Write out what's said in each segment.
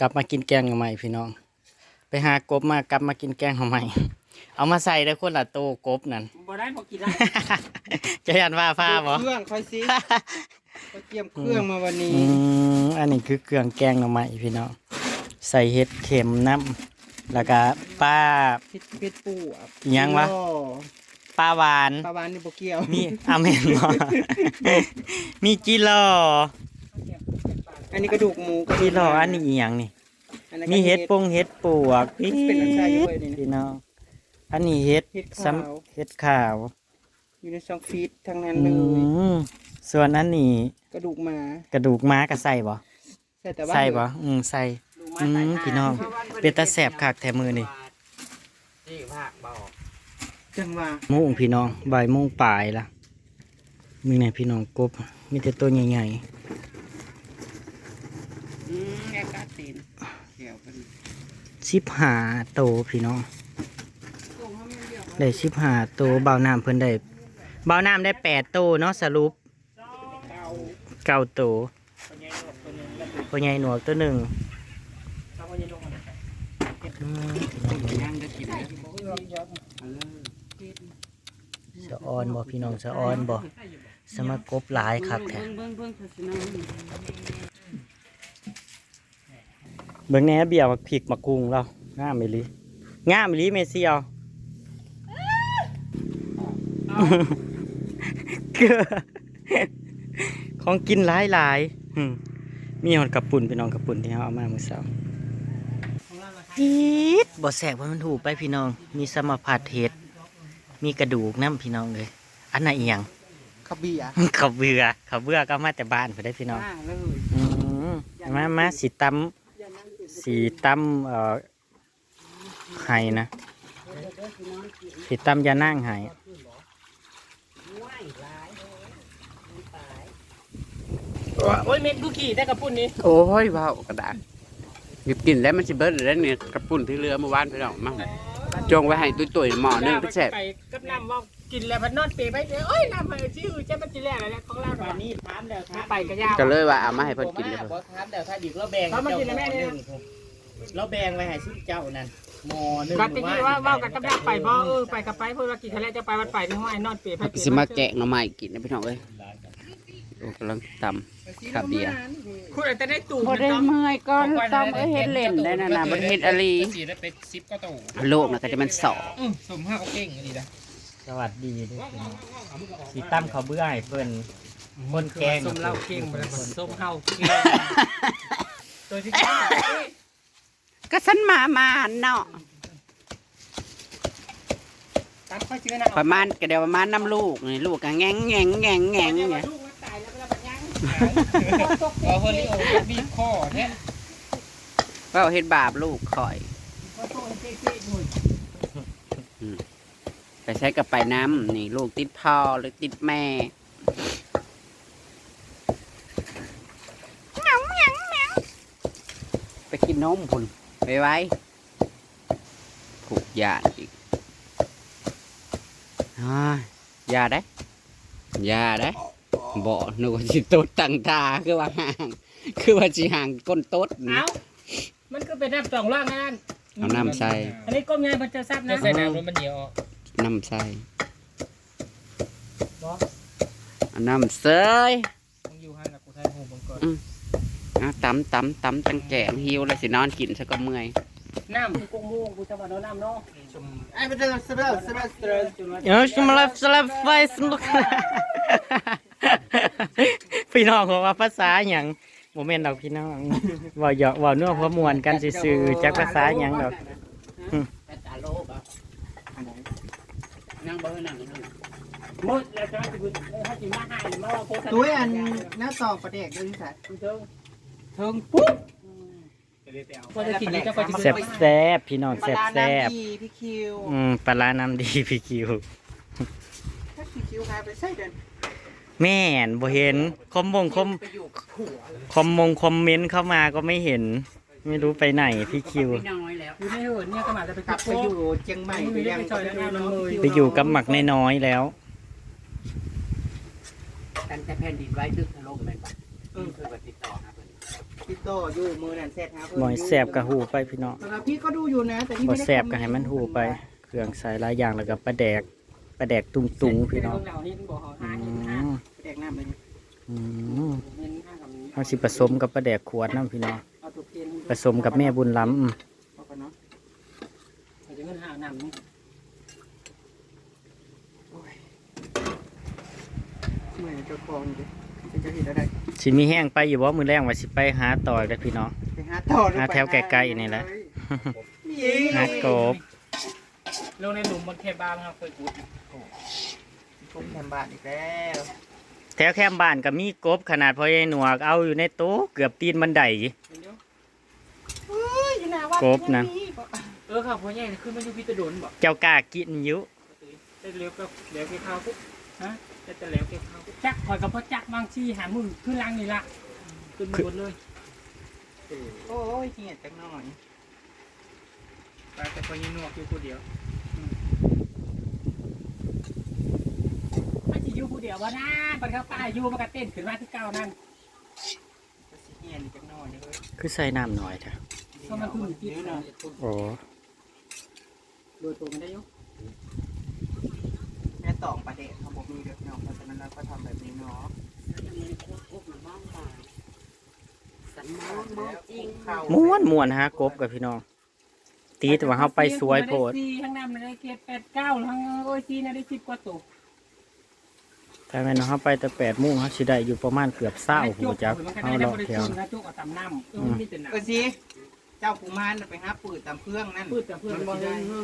กลับมากินแกงหน่อไม้พี่น้อง ไปหากบมากลับมากินแกงหน่อไม้เอามาใส่ได้คนละโตกบนั่นบ่ได้บ่กินได้จะยันว่าผ้าบ่เครื่องค่อยสิก็เตรียมเครื่องมาวันนี้อืมอันนี้คือเครื่องแกงหน่อไม้พี่น้องใส่เห็ดเข็มน้ำแล้วก็ป้าเผ็ดเผ็ดปูอะอิหยังวะอ๋อป้าหวานปลาวานนี่บ่เกี่ยวมีอาเมนบ่มีจิโล อันนี้กระดูกหมูกระดูจิกโลหาอันนี้อีหยังนี่ อันนั้นก็มีเห็ดปงเห็ดปวกเป็นอันใช่อยู่เว้ยนี่นะพี่น้องอันนี้เห็ดเห็ดซ้ขาวำเห็ดขาวอยู่ในซองฟีดทั้งนั้นอืเลยมส่วนอันนี้กระดูกหมากระดูกม้าก็ใส่บ่ใส่แต่ว่าใส่บ่อืมใส่ อืมพี่น้องเป็นตาแสบคักแถมือนี่นี่ภาคบอกจังหว่าโมุงพี่น้องใบายโมุงปลายละมีไหนพี่น้องกบมีแต่ตัวใหญ่อืมแอกาตีนเดี๋ยวกัน ๆ สิบหาโตพี่น้องได้สิบหาโตเบาน้ำเพิ่นได้เบาน้ำได้แปดโตเนาะสรุปเก้าโตพ่อใหญ่หนวกตัวหนึ่งอืมย่างได้กินแล้วสะออนบ่พี่น้องสะออนบ่สมากบหลายคักแท้ เบิ่งเบิ่งเบิ่งสินะเบิ่งแหน่เบี้ยมักพริกมักกุ้งเรางามอีหลีงามอีหลีเมเซียวเกลือของกินหลายหลายๆอืมมีหอดกระปุ่นพี่น้องกระปุ่นที่เขาเอามาเมื่อเช้าอีดบ่แสบว่ามันถูกไปพี่น้อง มีสมผัดเห็ด มีกระดูกน้ำพี่น้องเลย อันน่ะอีหยังข้าวเบียร์เขาวเบื่อเขาวเบื่อก็มาแต่บ้านไปได้อพี่น้องอ่าเลยอืมมามาสีตำ สีตำเอ่อไห้นะสีตำยานั่งไห้โอ้ยเม็ดกุกี้ได้กระปุ่นนี้โอ้ยว้าวกระดาษหยิบกินแล้วมันสิเบิดแล้วเนี่ยกระปุ่นที่เรือเมื่อวานไปแล้วมาจงไว้ให้ตุ้ยๆหม้อหนึงก็แซ่บไปกับน้ำว่ากินแล้วมันนอนเปรย์ไปเดี๋ยวเอ้ยน้ำมันชื่อจะมันจีแรกอะไรของเราวันนี้ถามแล้วถามไปกระยาก็เลยว่าเอามาให้เพิ่นกินเด้อบ่ถามแล้วถ้าอีกเราแบ่งเขามากินแล้วแม่เนี่ย เราแบ่งไว้ให้ชุดเจ้านั่นหมอหนึ่งก็ตะกี้ว่าว่ากับกับน้ำไปบ่เออไปกับไปเพื่อว่ากินทะเลจะไปวัดไปในห้องไอ้นอนเปรย์ไปสิมาแกะหน่อไม้กินนะพี่น้องเอ้ยโอ้กำลังตำข้าวเบียร์คุณอาจจะได้ตูบ่ได้เมื่อยก็ต้องเอ้ยเฮ็ดเล่นได้นั่นน่ะบ่ได้เฮ็ดอะลีสีได้ไปซิปก็ตู่โลกน่ะก็จะมันสออืมสมห้าเก่งดีนะสวัสดีเด้วยพี่น้องสีตำเขาวเบื่อให้เพิ่นคนแกงสมเล่าเก่งไปแล้วสมเฮาเก่งตัวที่ ก็สันมามาเนาะตามข้อชื่อนะประมาณก็เดี๋ยวประมาณน้ำลูกนี่ลูกก็แงงแงงแงงแงงเนี่ยลูกมันตายแล้วก็แล้วมันยังเออเฮลิโอบีบคอเนี่ยว่าเฮ็ดบาปลูกข่อยไปใช้กับไปน้ำนี่ลูกติดพ่อหรือติดแม่ไปกินนมพุ่น ไปไว้ผูกยาอีกอ้ายยาได้ยาได้บ่นึกว่าสิโตดตั้งตาคือว่าห่าง คือว่าสิห่างก้นโต๊ดนี่เอ้ามันก็เป็นน้ำสองล่างนั่นเอาน้ำใส่อันนี้ก้มยายมันจะซับนะใส่น้ำมันเดียวน้ำใส่บ่เอาน้ำใส่ มึงอยู่หันกับกูไทยหูมึงก่อน เอาตำตำตำตังแกงหิวเลยสินอนกินซะก็เมื่อยน้ำกูกงม่วงกูจะมาโดนน้ำเนาะไอ้เป็นเรื่องสบายสบายสบายเออชิมลับสลับไฟสนุกพี่น้องเขาว่าภาษาอย่างโมเมนต์ดอกพี่น้องเว่าหยอกเว่าเนื้อพอมวนกันซื่อๆจากภาษาอย่างดอกแต่ตาโลกอะนั่งเบอร์นั่งนั่งมึงแล้วจะมาให้จิมาให้มาว่าโคตรตุ้ยอันหน้าตอกประเด็กด้วยที่สัตว์ เทิงเทิงปุ๊บก็จะกินนี่ก็จะแซ่บแซ่บๆพี่น้องแซ่บแซ่บดีพี่คิวๆอืมปลาร้าน้ำดีพี่คิวถ้าพี่คิวหายไปใส่เดินแม่นบ่เห็นคอมมงคอมไปอยู่ผัวคอมมงคอมเมนต์เข้ามาก็ไม่เห็น ไม่รู้ไปไหนพี่คิวน้อยแล้วอยู่ในเหินเนี่ยก็มาจะไปกลับไปอยู่เชียงใหม่ไปยังไปอยู่กับหมักน้อยๆแล้วตั้งแต่แผ่นดินไหว้ทึกถล่มแม่นปะเออคือว่าติดต่อหาเพิ่น ติดต่ออยู่มือนั่นแซ่บหาเพิ่นหมอยแสบกับหูไปพี่น้องสำหรับพี่ก็ดูอยู่นะ แต่พี่บ่ไม่ได้แสบก็ให้มันหูไป เครื่องใส่หลายอย่างแล้วก็ปลาแดกปลาแดกตุงตุงๆพี่น้องเหล่านี้บอกเขาอืห้าหินห้ามแดกน้ำเลยนี่อืมเงินห้ากับนี้เอาสิผสมกับปลาแดกขวดน้ำพี่น้องเอาตัวเทียนผสมกับแม่บุญล้ำอืมเอาก่อนเนาะเอาเงินห้าน้ำนี่เมื่อยเจ้าของดิจะจะเห็นอะไร สิมีแห้งไปอยู่บ่มือแรงว่าสิไปหาต่อเด้อพี่น้อง ไปหาต่อหรือหาไปแถวไกลๆนี่แหละนี่หากบลงในหลุมมันแค่บางครับเคยกูดผมทำบ้านอีกแล้วแถวแคมบ้านก็มีกบขนาดพอใหญ่หนวกเอาอยู่ในโต๊ะเกือบตีนบันได เฮ้ยอยู่หน้าวัดกบนะเออครับพ่อใหญ่ขึ้นมาอยู่พิจารณบอกเจ้ากล้ากินอยู่ได้เลี้ยวก็เลี้ยวแค่ข้าวปุ๊บฮะได้แต่เลี้ยวแค่ข้าวปุ๊บ จักคอยกับพ่อจักบางชีหามือขึ้นลังนี่ละขึ้นมาบนเลยโอ้ยจริงจังหน่อยไปแต่พอยินนวกอยู่คนเดียวไม่จะอยู่ผู้เดียววะนะมันเข้าป่าอยู่มันก็เต้นขึ้นมาที่เก้านั่นจะสิเฮียนจังหน่อยเลยคือใส่น้ำหน่อยเถอะก็มันขึ้นกินเนาะโอ้โดยตรงได้อยุแม่ตองประเด็นเขาบอกมีเด็ก เนาะเพราะฉะนั้นเราก็ทำแบบนี้เนาะม้วนม้วนฮะกบกับพี่น้อง ตีแต่ว่าเฮาไปสวยโพดสี่ข้างหน้ามันได้เกตแปดเก้าข้างโอ้ยสี่น่ะได้สิบกว่าตัวถ้าแม่นเฮาไปแต่8:00นเฮาสิได้อยู่ประมาณเกือบ20หูจักมันก็เฮาได้ได้เลาะบริแถวสุทธิ์นะจุกเอาตำน้ำเออมันมีแต่หนักเออสิ เจ้ากุมารน่ะไปหาปืนตามเครื่องนั่นพืชแต่เพื่อนมันบ่มันได้ได้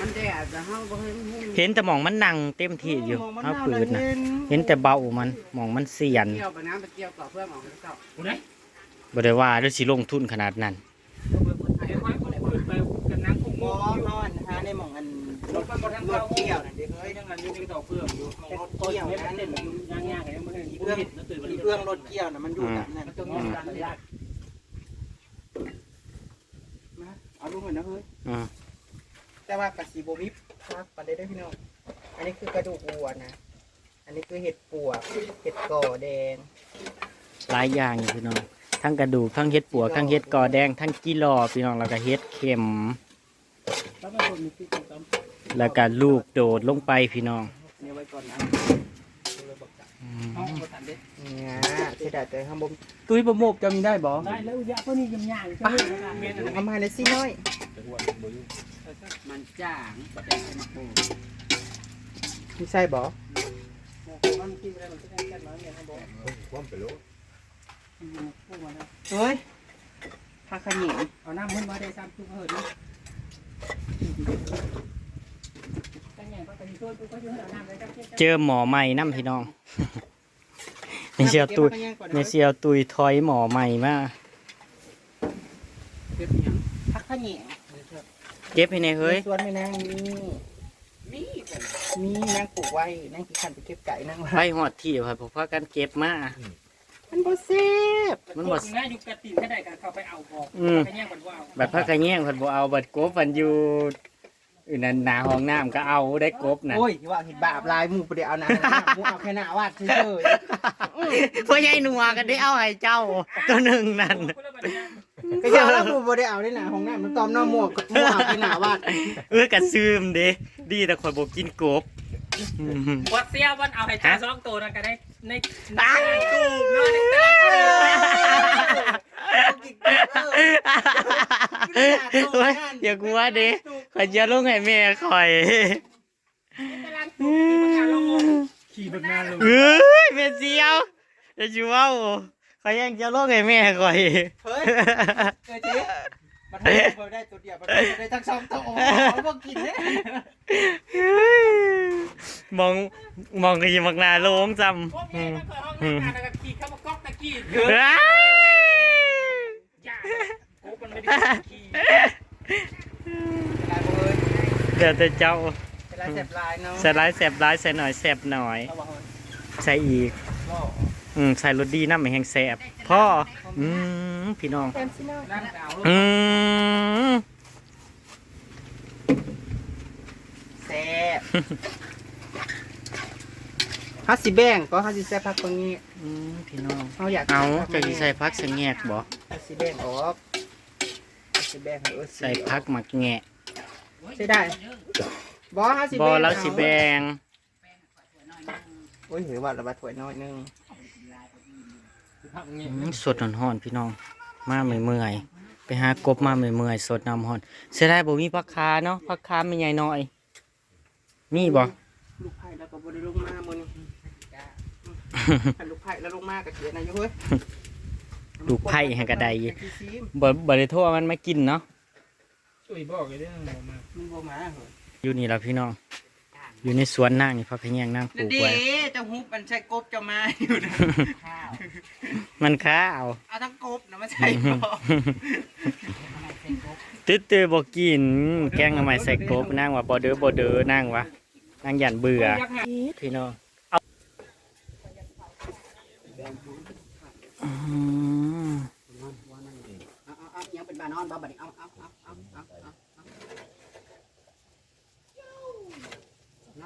มันแดดแต่เฮาบ่เห็นหุ้งเห็นแต่หมองมันนั่งเต็มที่อยู่มงมันเฮาน่ปืนน่ะเล่เห็นแต่เบามันหมองมันเสียนเกี่ยวไปน้ำไปเกี่ยวต่อเพื่อนออกไปเก่ากูได้บ่ได้ว่าเด้อสิลงทุนขนาดนั้น ไอ้ควายคนพืชไปกันน้ำกุ้งหมโม่ออยู่นอนหาในหม่องอันรถมันบ่ทันรเข้าถเกี่ยวนั่นเด้อเฮ้เฮ้ยยยังไงอยู่ในต่อเพื่อนอยู่รถเกี่ยวนั่นเล่นย่างย่างไงมันเห็นเครื่องแล้วตื่นมาเครื่องรถเกี่ยวน่ะมันอยู่แบบนั้นมันต้องมีการยาก มา เอาลูกเหมือนนะเฮ้ยอ่าแต่ว่ากะสีโบวิบครับปันได้ด้วยพี่น้อง อันนี้คือกระดูกวัวนะ อันนี้คือเห็ดปวกเห็ดก่อแดง หลายอย่างอยู่พี่น้องทั้งกระดูกทั้งเฮ็ดปัวกทั้งเฮ็ดกอแดงทั้งกิโลพี่น้องแล้วก็เฮ็ดเข็มแล้วมันคนมีที่ตรงแล้วก็ลูกโดดลงไปพี่น้อง เนี่ยไว้ก่อนนะอื ห้องมตัดเด็ดเนี่ยเสียดายแต่ข้างบนตุ้ยบะโมบจะมีได้บ่ได้แล้วยาพวกนี้ยำยางใช่ไหมเมนอะไรเอามาเลยสิน้อยมันจ้างแต่มาโกงพี่ใช่บ่มันกินอะไรมันจะได้แค่น้อยเนี่ยครับผมความไปรู้เฮ้ยผักขยิงเอาน้ำมันมาได้ซ้ำทุกเหินตั้ เอาน้ำเลยก็เจอหมอใหม่น้ำพี่น้องไม่เชียวตุยไม่เชียวตุยถอยหมอใหม่มาเก็บหยังผักขยิงเก็บให้ในเฮ้ยสวนไม่นางมีมีแต่มีนางปลูกไว้นางกี่ขันไปเก็บไก่นางไปหอดที่ครับผมพากันเก็บมามันบ่แซ่บมันหมดง่ายอยู่กระตินก็ได้กันเข้าไปเอาบอกอืมไปแย่งกันว่าบัดพักกระแย่งเพิ่นบ่เอาบัดกบมันอยู่ อื่นนั่นหนาห้องน้ำก็เอาได้กบน่ะโอ้ยว่าเห็นบาปลายหมูประเดี๋ยวเอานะหมูเอาแค่หน้าวาดเฉยพ่อใหญ่หนัวก็ได้เอาให้เจ้า ตัวหนึ่งนั่นๆก็อยาวแล้วหมูประเดี๋ยวเอาได้หนาของหน้ามันตอมหน้าหมวกหมูเอาแค่หน้าวาดเออกระซืมเด้ดีแต่ข่อยบ่กินกบอืมวัดเสียวันเอาให้จ่าสองตัวนั่นก็ได้ ในในอ้าวตู้นอนในตลาดโอ้ยอย่ากลัวเด้ข่อยจะลงให้แม่ข่อยตลาดตู้ที่มันลงขี่แบบนั้นลงเอ้ยแม่เสียวจะจูเว้าข่อยยังจะลงให้แม่ข่อยเฮ้ยเจ๊ มันทำได้ตัวเดียวมันได้ทั้งสองตัวเขาบอกกินเนี่ยมองมองก็ยิมักหนาโลงจพวกำนี้อืมมันเคยห้องน้ำแล้วก็ขี่เข้ามาก๊อกตะกี้เอ้ยจ้าโอ้มันไม่ได้ขี่ลายเฮ้ยเดี๋ยวแต่เจ้าลายแสบลายเนาะใส่ร้ายแสบร้ายใส่หน่อยแสบหน่อยเอาบอกใส่อีก อืมใส่รสดีน้ำไม่แห้งแสบพ่ออืมพี่น้องเต็มสิเนาะนั่งเอาลูกอืมแซ่บฮัสสิแบ่งก็ฮัสสิใส่ผักตรงนี้อืมพี่น้องเขาอยากเอาผักจะสิใส่พักสะแงกบ่ฮัสสิแบ่งออกฮัสสิแบ่งให้เออใส่พักหมักแงะใช่ได้บ่ฮัสสิบ่แบ่งแล้วสิแบงโอ้ยหือว่าระบาดถ้วยน้อยหนึงพัก อย่างงี้อืมสดร้อนๆพี่น้อง มาเมื่อยๆไปหากบมาเมื่อยๆสดน้ำร้อนเสียดายบ่มีผักคาเนาะผักคาไม่ใหญ่น้อย มีบ่ ลูกไผ่แล้วก็บ่ได้ลงมามื้อนี้ถ้าลูกไผ่แล้วลงมาก็เสียนะอยู่เฮ้ยลูกไผ่ให้กระไดอยากสิซีมบ่บ่ได้โทรมันมากินเนาะ ช่วยบอกเลยเรื่องหมอมา มันบ่มาเหรออยู่นี่ล่ะพี่น้อง อยู่ในสวนนางนี่พักขะแยงนางปนั่ลูนกดิไว้ เจ้าฮุบมันใช่กบเจะมาอยู่นะมันค้าเอาเอาทั้งกบนะมาใช่บ่ตึ๊ดเตอบ่กิน แกงหน่อไม้ใส่กบนางว่าบ่เด้อบ่เด้อนางว่านางหยันเบื่อ ยักษ์หาพี่น้องเอาอืมเอาเอาเอายังเป็นบ้านนอนบ่บัดนี้เอาเอาเอาเอาเอาเอานั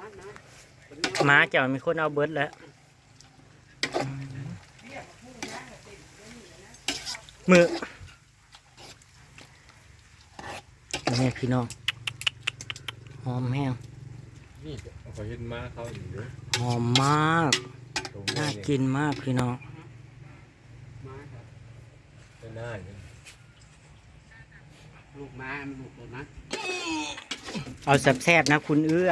่นนะ ห มาเจ้ามีคนเอาเบิดแล้ว มือนี่พี่น้อง หอมแห้งนี่เขาเห็นม้าเขาอยู่ด้วยหอมมากตรงน่านี้กินมากพี่น้องไม่น่าเนี่ยลูกมาลูกนะเอาแซ่บๆนะคุณเอื้อ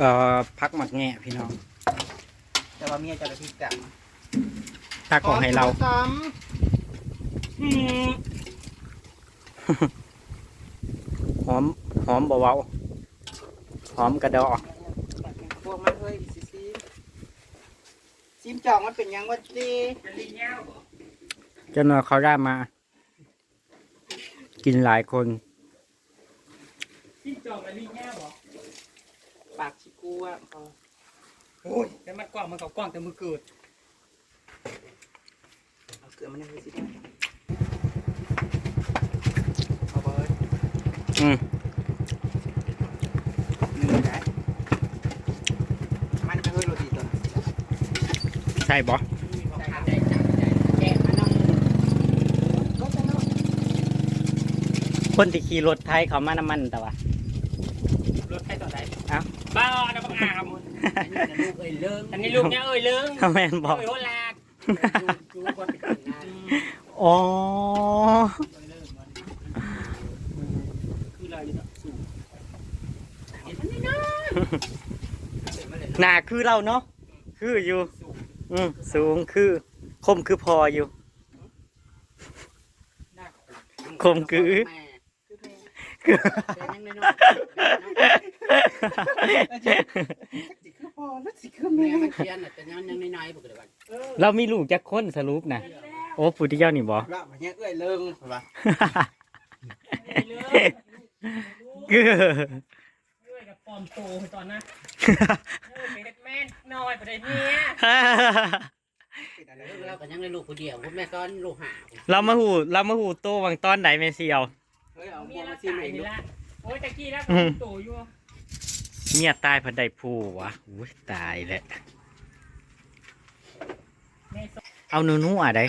เอ่อพักหมักแง่พี่น้องแต่ว่าเมียเจะระพิกรรมตักของให้เราซ้หอมหอมเบาๆหอมกระดอำพวกมันเฮ้ยซิซิมซิมจองมันเป็นยังวะจีจะลีเงี้ยวจนว่าเขาได้มา กินหลายคนที่จองมาลีเงี้ยวบ่ ปากชิกัวเขาโอ้ยแต่มันกว้างมันก็กว้างแต่มือเกิดเอาเกลือมันยังไงสิเอาไปเลยอืมนี่ได้มันไม่เฮ้ยโรตีตัวนั้นใช่บอแกะมันน้องคนที่ขี่รถไทยเขามาน้ำมันแต่ว่า รถใครต่อไหน เอ้า บ้า อันนั้นบังอามลูกเอ้ยเลิงอันนี้ลูกเนี่ยเอ้ยเลิงแม่นบอก เอ้ยโหลาดดูคนไปกินงานอ๋อ คืออะไรเนี่ยสูงหนาคือเราเนาะ คืออยู่ อืมสูงคือ คมคือพออยู่ คมคือ สิคือพอแล้วสิคือแม่แม่มันเขียนน่ะแต่ยังยังน้อยๆพวกเดียวกันเรามีลูกจักคนสรุปนะโอ้ผู้ที่เจ้านี่บอละมันยังเอ้ยเลิงเหรอเอ้ยเลิงคือเอ้ยกับปลอมโตตอนนะเอ้ยเป็นแม่นน้อยประเดี๋ยวนี้เราก็ยังได้ลูกคนเดียวพ่อแม่ซ้อนลูกหาเรามาหูเรามาหูโตวางตอนไหนเมเซียว เฮ้ยเอามีบัวรัมากซิษามเองนี่ลูกละโอ้ยตะกี้แล้วอืมโตอยู่ เมียตายพันใดผู้วะอุ้ยตายแล้วแม่สเอานัวนัวๆได้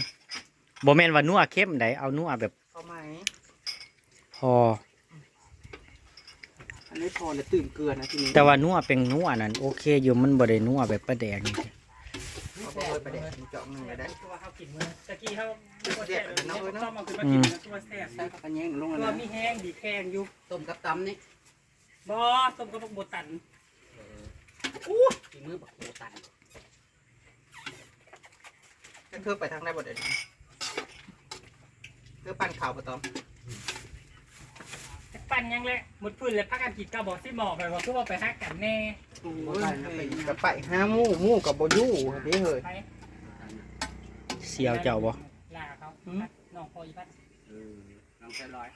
บ่แม่นว่านัวเข้มได้เอานัวแบบเข้าไหมพอ อันนี้พอเลยตื่นเกลือนะทีนี้แต่ว่านัวเป็นนัวนั่นโอเคอยู่มันบ่ได้นัวแบบประแดงนี่เอาไปเลยไปเด็ดเจาะหนึ่งเลยได้ตัวเขากินมื้อตะกี้เขาตัวแซ่บเลยเนาะต้องมาคือมากินตัวแซ่บใส่ผักกระเนียงลงตัแล้ววนะมีแห้งดีแข็งอยู่ต้มกับตำนี่ บ่ต้มกับบักบตันฝีมือบักโหตันเธอไปทางได้บ่เด็ดเธอปั่นข่าวปะตอมปั่นยังเลยหมดพื้นเลยพักกันกินกระบอกที่หมอกไปว่าคือว่าไปฮักกันแน่โอ้ยกับไปห้าหมู่หมู่กับบ่อยู่เด้เฮ้ยไปเสียวเจ้าบ่ลาเขาน้องพออีพัดน้องแค่ร้อย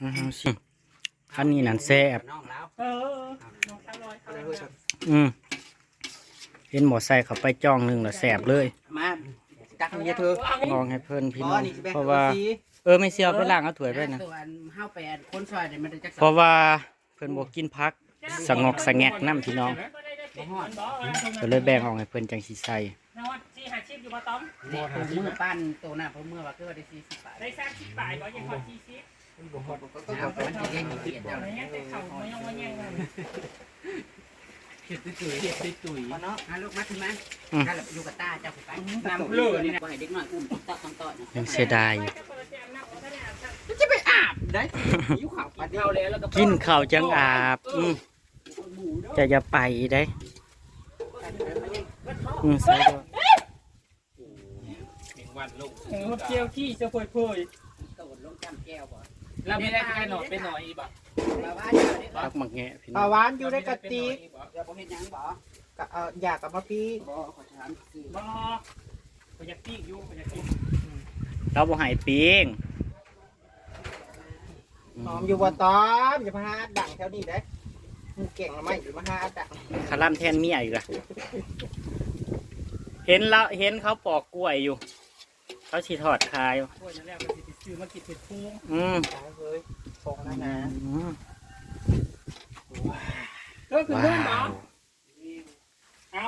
อื้อหือสิอันนี้นั่นแซ่บน้องแล้วเออน้องสามร้อยเอาเลยเฮ้ยอืมเห็นหมอใส่เข้าไปจ้องหนึงแล้วแซ่บเลยมาตักเมียเธอลองให้เพิ่นพี่อ๋น้อองนี่สิแบ่งเพราะว่าสีเออไม่เสียวไปล้างเอาถ้วยไปนะตัวอันห้าวแปดคนซอยเนี่ยมันจะจักเพราะว่าเพิ่นบ่กินผักสงอกสงแงกน้ำพี่น้องบ่ฮอดมันบอกว่าตรงนั้นก็เลยแบ่งออกให้เพิ่นจังสิใส่นอนที่หาชิปอยู่บ่ต้อมนี่ผมมือปั้นตัวหน้าผมมือว่าคือว่าได้สี่สิบบาทได้สามสิบบาทบ่ยังพอที่ชิป เห็ดตุยเกียดตุยเนาะลูกมาถึงไหมถ้าเราอยู่กับตาเจ้าไปน้ำเลือดนี่นะปล่อยเด็กน้อยอุ้มตอกตอกเสียดายจะไปอาบได้ยุขาวปัดเดียวแล้วแล้วกินข้าวจังอาบอืมจะไปได้อืมใส่บ่เห็นว่าเจียวขี้จะป่วยป่ วยโดดลงจำแก้วบ่แล้วไม่ได้ไปหน่อยไปหน่อยบ่มาว่าเจ้าเด็กพักหมักแงะพี่ปน้ลาองหวานอยู่ในกระติกอย่าบ่เฮ็ดหยังบ่กะเอาอยากกับมาพี่บ่ขอถามสิบ่ก็อยากปิ้งอยู่ก็อยากปิ้งเราบ่ให้ปิ้งหอมอยู่บ่ตอมอย่ามาหาดังแถวนี้เด้มึงเก่งหรือไม่อย่ามาหาดังคาร่ำแทนเมียอีกละเห็นแล้วเห็นเขาปอกกล้วยอยู่ เขาฉีทอดคายอยู่โอ้ยนั่นแหละก็สิซื้อมากินเผ็ดพุงอืมตายเลยฟองแล้วนะอืมเลิกคือเพื่อนบ่ว้าวเอา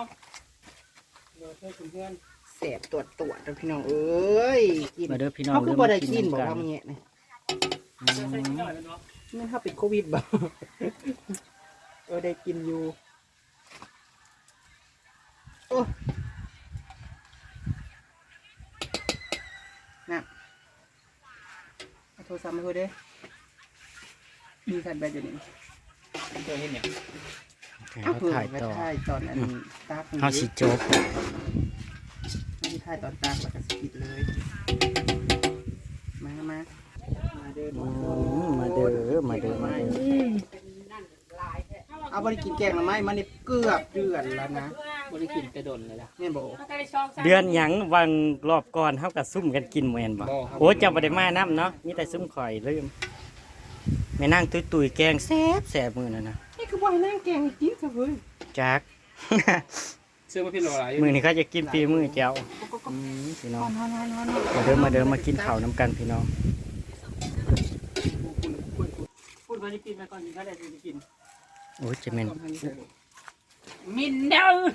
เลิกคือเพื่อนเสพตรวจตรวจแล้วพี่น้องเอ้ยกินมาเด้อพี่น้องเขาคือบ่ได้กินเริ่บอกมว่ามามึงกิเนี่ยนะอืใส่มนิดหน่อยเนาะนี่ถ้าเป็นโควิดบ่เออได้กินอยู่โอ้น่ะเอา โทรศัพท์มาคุยเด้มีสัตว์แบบอยู่นี่เคยเห็นเนี่ยเอาเขาเผื่อถ่ายไปต่อถ่ายตอนอันตากเขาสิจบไม่ได้ถ่ายตอนตากแล้วก็สกิดเลย มามามาเด้ออืมมาเด้อมาเด้อมาเด้อเอาบริกินแกงหรือไม่มันนี่เกือบเดือนแล้วนะ บริกินกระโดนเลยล่ะแม่นบอกเดือนหยังวังรอบก่อนเฮาก็ซุ่มกันกินแม่นบ่โอ้เจ้าบ่ได้มานํเนาะมีแต่ซุ่มข่อยลืมแม่นางตุ้ยๆแกงแซ่บแซ่บมื้อนั้นน่ะนี่คือบ่อยนั่งแกงให้กินซะเว้ยจักซื้อมาพี่โลอะไรมื้อนี้เขาจะกินฝีมือเจ้าอืมพี่น้องนอนนอนนอนมาเดินมาเดินมากินข้าวน้ำกันพี่น้องพูดมาที่กินมาก่อนกินข้าวแดงจะกินโอ้ยจะแม่นมินเดอร์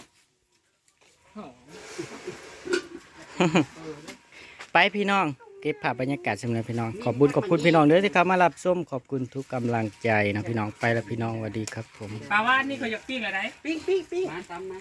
ไปพี่น้อง เก็บภาพบรรยากาศสำหรับพี่น้อง ขอบคุญขอบคุณพี่น้องเด้อที่เข้ามารับชมขอบคุณทุกกำลังใจนะพี่น้องไปแล้วพี่น้องสวัสดีครับผม ปลาว่านี่ก็อยากปิ้งอะไร ปิ้งปิ้งปิ้ง มาตามมา